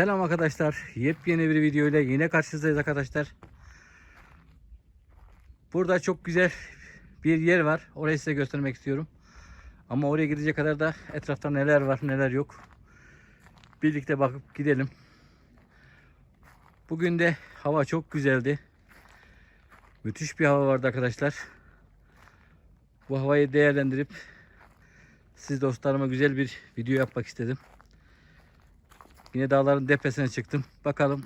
Selam arkadaşlar. Yepyeni bir video ile yine karşınızdayız arkadaşlar. Burada çok güzel bir yer var. Orayı size göstermek istiyorum. Ama oraya gidecek kadar da etrafta neler var neler yok. Birlikte bakıp gidelim. Bugün de hava çok güzeldi. Müthiş bir hava vardı arkadaşlar. Bu havayı değerlendirip siz dostlarıma güzel bir video yapmak istedim. Yine dağların tepesine çıktım. Bakalım.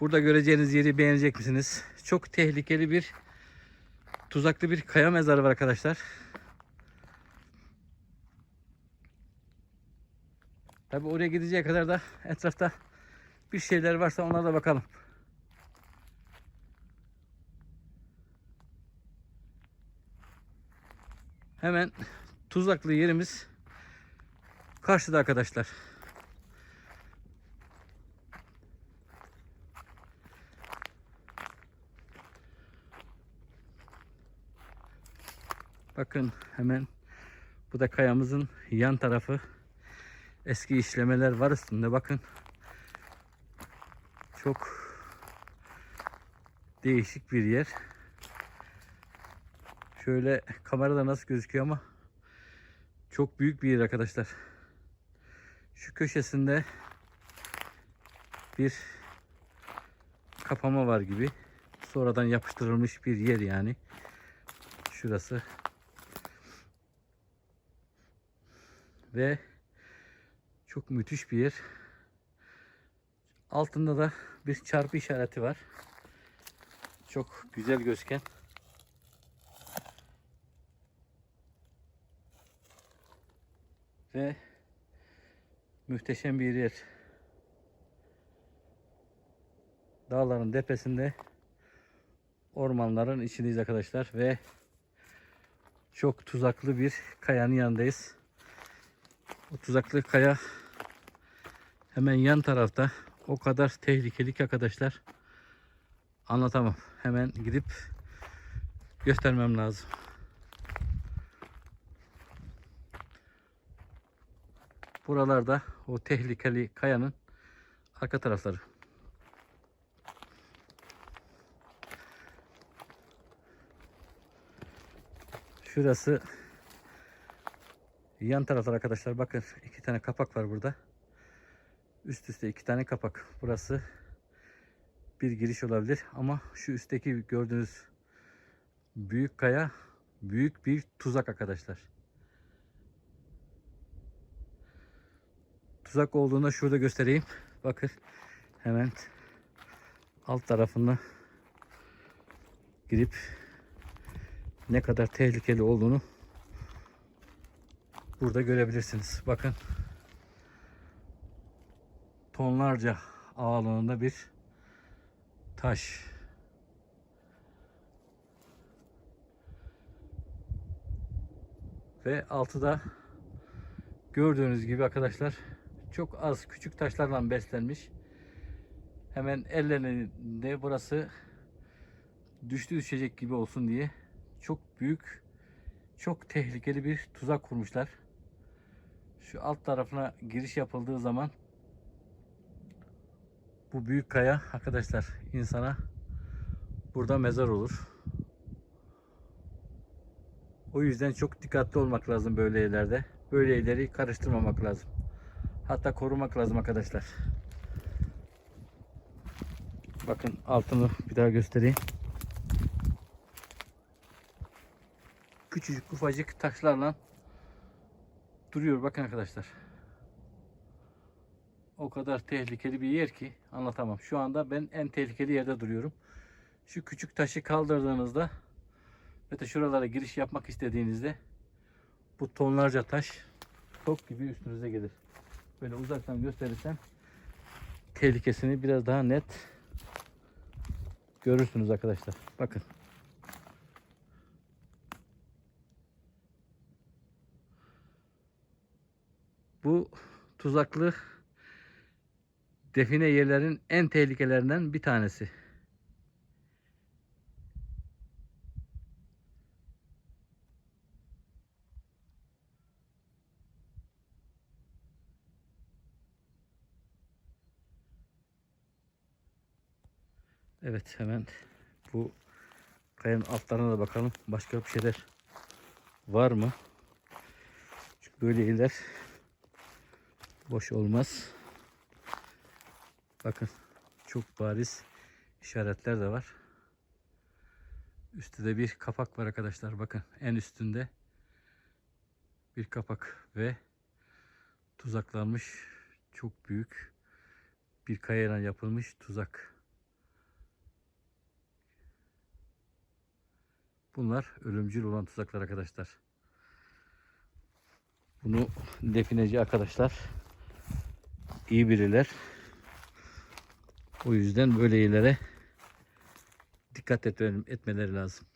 Burada göreceğiniz yeri beğenecek misiniz? Çok tehlikeli bir tuzaklı bir kaya mezarı var arkadaşlar. Tabi oraya gideceğe kadar da etrafta bir şeyler varsa ona da bakalım. Hemen tuzaklı yerimiz karşıda arkadaşlar. Bakın hemen bu da kayamızın yan tarafı. Eski işlemeler var üstünde bakın. Çok değişik bir yer. Şöyle kamerada nasıl gözüküyor ama çok büyük bir yer arkadaşlar. Şu köşesinde bir kapama var gibi. Sonradan yapıştırılmış bir yer yani. Şurası. Ve çok müthiş bir yer. Altında da bir çarpı işareti var. Çok güzel gözüken. Ve muhteşem bir yer. Dağların tepesinde ormanların içindeyiz arkadaşlar ve çok tuzaklı bir kayanın yanındayız. O tuzaklı kaya hemen yan tarafta. O kadar tehlikeli ki arkadaşlar. Anlatamam. Hemen gidip göstermem lazım. Buralarda o tehlikeli kayanın arka tarafları. Şurası yan taraflar arkadaşlar. Bakın iki tane kapak var burada. Üst üste iki tane kapak. Burası bir giriş olabilir ama şu üstteki gördüğünüz büyük kaya büyük bir tuzak arkadaşlar. Tuzak olduğunu şurada göstereyim. Bakın hemen alt tarafına girip ne kadar tehlikeli olduğunu burada görebilirsiniz. Bakın tonlarca ağırlığında bir taş. Ve altı da gördüğünüz gibi arkadaşlar çok az küçük taşlarla beslenmiş. Hemen ellerinde burası düştü düşecek gibi olsun diye çok büyük çok tehlikeli bir tuzak kurmuşlar. Şu alt tarafına giriş yapıldığı zaman bu büyük kaya arkadaşlar insana burada mezar olur. O yüzden çok dikkatli olmak lazım böyle yerlerde. Böyle yerleri karıştırmamak lazım. Hatta korumak lazım arkadaşlar. Bakın altını bir daha göstereyim. Küçücük ufacık taşlarla duruyor bakın arkadaşlar. O kadar tehlikeli bir yer ki anlatamam. Şu anda ben en tehlikeli yerde duruyorum. Şu küçük taşı kaldırdığınızda ve de şuralara giriş yapmak istediğinizde bu tonlarca taş top gibi üstünüze gelir. Böyle uzaktan gösterirsem tehlikesini biraz daha net görürsünüz arkadaşlar. Bakın. Bu tuzaklı define yerlerin en tehlikelerinden bir tanesi. Evet hemen bu kayanın altlarına da bakalım. Başka bir şeyler var mı? Çünkü böyle yerler boş olmaz. Bakın çok bariz işaretler de var. Üstte de bir kapak var arkadaşlar. Bakın en üstünde bir kapak ve tuzaklanmış çok büyük bir kayayla yapılmış tuzak. Bunlar ölümcül olan tuzaklar arkadaşlar. Bunu defineci arkadaşlar iyi biriler. O yüzden böyle yerlere dikkat etme- etmeleri lazım.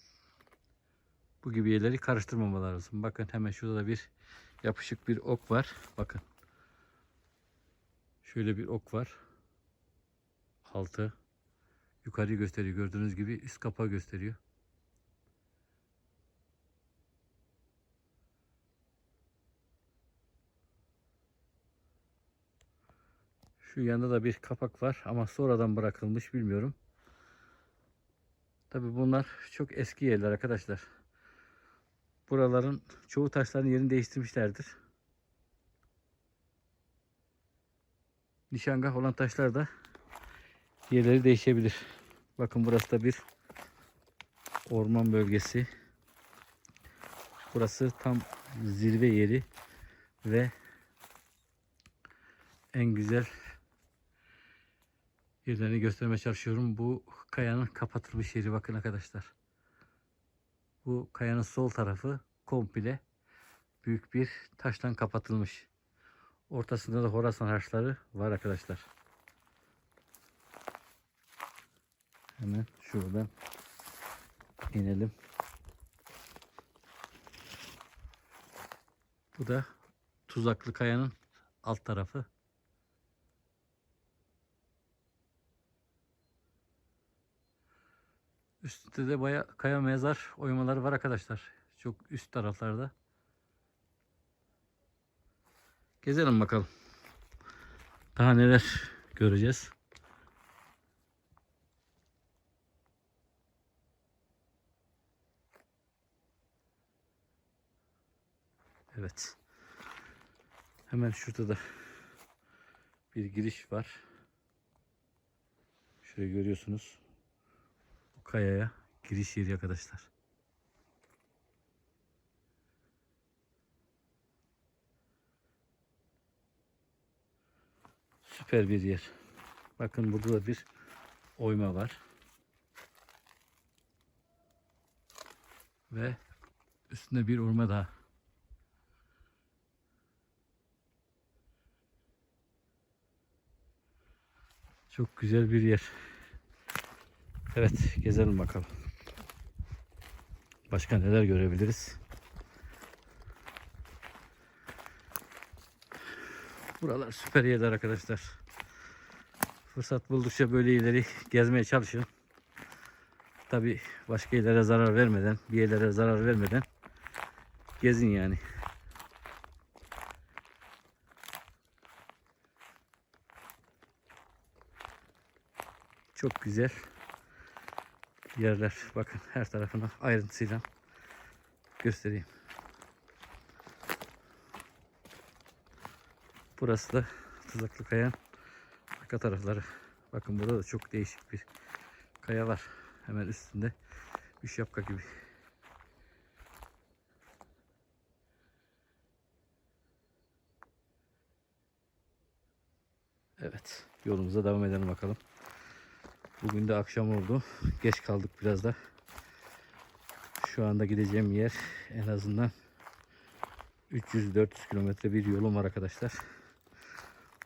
Bu gibi yerleri karıştırmamaları lazım. Bakın hemen şurada da bir yapışık bir ok var. Bakın. Şöyle bir ok var. Altı. Yukarıyı gösteriyor. Gördüğünüz gibi üst kapağı gösteriyor. Şu yanda da bir kapak var ama sonradan bırakılmış bilmiyorum. Tabi bunlar çok eski yerler arkadaşlar. Buraların çoğu taşların yerini değiştirmişlerdir. Nişangah olan taşlar da yerleri değişebilir. Bakın burası da bir orman bölgesi. Burası tam zirve yeri ve en güzel yerlerini göstermeye çalışıyorum. Bu kayanın kapatılmış yeri bakın arkadaşlar. Bu kayanın sol tarafı komple büyük bir taştan kapatılmış. Ortasında da Horasan harçları var arkadaşlar. Hemen şuradan inelim. Bu da Tuzaklı Kaya'nın alt tarafı. Üstte de baya kaya mezar oymaları var arkadaşlar. Çok üst taraflarda. Gezelim bakalım. Daha neler göreceğiz. Evet. Hemen şurada da bir giriş var. Şurayı görüyorsunuz. Kayaya giriş yeri arkadaşlar. Süper bir yer. Bakın burada da bir oyma var. Ve üstünde bir oyma daha. Çok güzel bir yer. Evet, gezelim bakalım. Başka neler görebiliriz? Buralar süper yerler arkadaşlar. Fırsat buldukça böyle yerleri gezmeye çalışın. Tabi başka yerlere zarar vermeden, bir yerlere zarar vermeden gezin yani. Çok güzel yerler. Bakın her tarafına ayrıntısıyla göstereyim. Burası da Tuzaklı Kaya'nın arka tarafları. Bakın burada da çok değişik bir kaya var. Hemen üstünde bir şapka gibi. Evet, yolumuza devam edelim bakalım. Bugün de akşam oldu. Geç kaldık biraz da. Şu anda gideceğim yer en azından 300-400 kilometre bir yolum var arkadaşlar.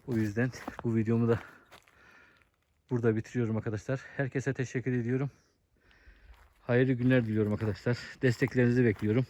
O yüzden bu videomu da burada bitiriyorum arkadaşlar. Herkese teşekkür ediyorum. Hayırlı günler diliyorum arkadaşlar. Desteklerinizi bekliyorum.